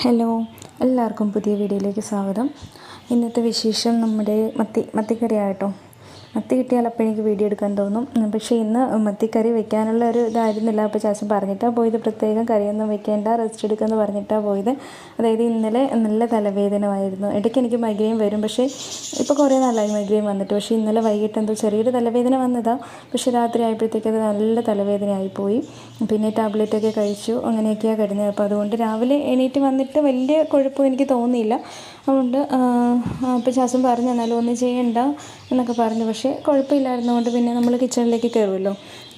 Hello എല്ലാവർക്കും പുതിയ വീഡിയോയിലേക്ക് സ്വാഗതം. ഇന്നത്തെ വിശേഷം നമ്മുടെ മത്തി മത്തിക്കറി ആയിട്ടോ മത്തി കിട്ടിയാൽ അപ്പോൾ എനിക്ക് വീഡിയോ എടുക്കാൻ തോന്നും. പക്ഷേ ഇന്ന് മത്തിക്കറി വെക്കാനുള്ള ഒരു ഇതായിരുന്നില്ല. അപ്പോൾ ചാച്ചൻ പറഞ്ഞിട്ടാണ് പോയത്. പ്രത്യേകം കറിയൊന്നും വെക്കേണ്ട റെസ്റ്റ് എടുക്കുമെന്ന് പറഞ്ഞിട്ടാണ് പോയത്. അതായത് ഇന്നലെ നല്ല തലവേദനമായിരുന്നു. ഇടയ്ക്ക് എനിക്ക് മൈഗ്രെയിൻ വരും. പക്ഷേ ഇപ്പോൾ കുറേ നാളായി മൈഗ്രെയിൻ വന്നിട്ട്. പക്ഷേ ഇന്നലെ വൈകിട്ട് എന്തോ ചെറിയൊരു തലവേദന വന്നതാണ് പക്ഷേ രാത്രി ആയപ്പോഴത്തേക്ക് നല്ല തലവേദനയായി പോയി. പിന്നെ ടാബ്ലറ്റൊക്കെ കഴിച്ചു. അങ്ങനെയൊക്കെയാണ് കിടന്നത്. അപ്പോൾ അതുകൊണ്ട് രാവിലെ എണീറ്റ് വന്നിട്ട് വലിയ കുഴപ്പം എനിക്ക് തോന്നിയില്ല. അതുകൊണ്ട് അപ്പോൾ ചാച്ചൻ പറഞ്ഞു എന്നാലും ഒന്നും ചെയ്യണ്ട എന്നൊക്കെ പറഞ്ഞു. പക്ഷേ കുഴപ്പമില്ലായിരുന്നതുകൊണ്ട് പിന്നെ നമ്മൾ കിച്ചണിലേക്ക് കയറുമല്ലോ.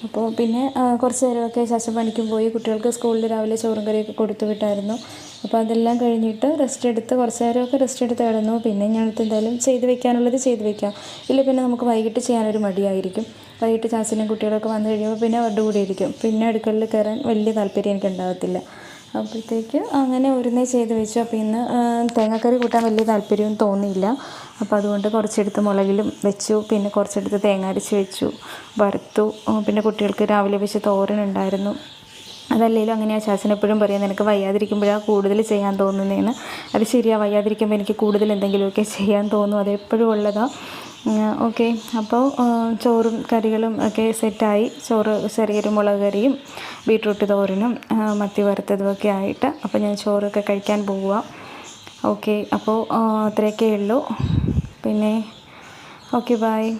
അപ്പോൾ പിന്നെ കുറച്ച് നേരമൊക്കെ ചാച്ചൻ പണിക്കും പോയി കുട്ടികൾക്ക് സ്കൂളിൽ രാവിലെ ചോറും കറിയൊക്കെ കൊടുത്തു വിട്ടായിരുന്നു. അപ്പോൾ അതെല്ലാം കഴിഞ്ഞിട്ട് റെസ്റ്റ് എടുത്ത് കുറച്ച് നേരമൊക്കെ റെസ്റ്റ് എടുത്ത് കിടന്നു. പിന്നെ ഞാനത് എന്തായാലും ചെയ്ത് വെക്കാനുള്ളത് ചെയ്ത് വെക്കാം. ഇല്ല പിന്നെ നമുക്ക് വൈകിട്ട് ചെയ്യാനൊരു മടിയായിരിക്കും. വൈകിട്ട് ചാച്ചനും കുട്ടികളൊക്കെ വന്നു കഴിയുമ്പോൾ പിന്നെ അവരുടെ കൂടെ ഇരിക്കും. പിന്നെ അടുക്കളയിൽ കയറാൻ വലിയ താല്പര്യം എനിക്ക് ഉണ്ടാകത്തില്ല അപ്പോഴത്തേക്ക് അങ്ങനെ ഒരുന്നേ ചെയ്ത് വെച്ചു. അപ്പോൾ ഇന്ന് തേങ്ങാക്കറി കൂട്ടാൻ വലിയ താല്പര്യം തോന്നിയില്ല. അപ്പോൾ അതുകൊണ്ട് കുറച്ചെടുത്ത് മുളകിലും വെച്ചു. പിന്നെ കുറച്ചെടുത്ത് തേങ്ങ അരച്ച് വെച്ചു. വറുത്തു. പിന്നെ കുട്ടികൾക്ക് രാവിലെ വെച്ച് തോരനുണ്ടായിരുന്നു അതല്ലെങ്കിലും അങ്ങനെ ആ ചാച്ചൻ എപ്പോഴും പറയാം നിനക്ക് വയ്യാതിരിക്കുമ്പോഴാണ് കൂടുതൽ ചെയ്യാൻ തോന്നുന്നതെന്ന് അത് ശരിയാണ് വയ്യാതിരിക്കുമ്പോൾ എനിക്ക് കൂടുതൽ എന്തെങ്കിലുമൊക്കെ ചെയ്യാൻ തോന്നും. അതെപ്പോഴും ഉള്ളതാണ് ഓക്കെ. അപ്പോൾ ചോറും കറികളും ഒക്കെ സെറ്റായി. ചോറ് ചെറിയൊരു മുളക് കറിയും ബീട്രൂട്ട് തോരനും മത്തി വറുത്തതും ഒക്കെ ആയിട്ട് അപ്പോൾ ഞാൻ ചോറൊക്കെ കഴിക്കാൻ പോവുക. ഓക്കെ. അപ്പോൾ അത്രയൊക്കെ ഉള്ളൂ. പിന്നെ ഓക്കെ ബായ്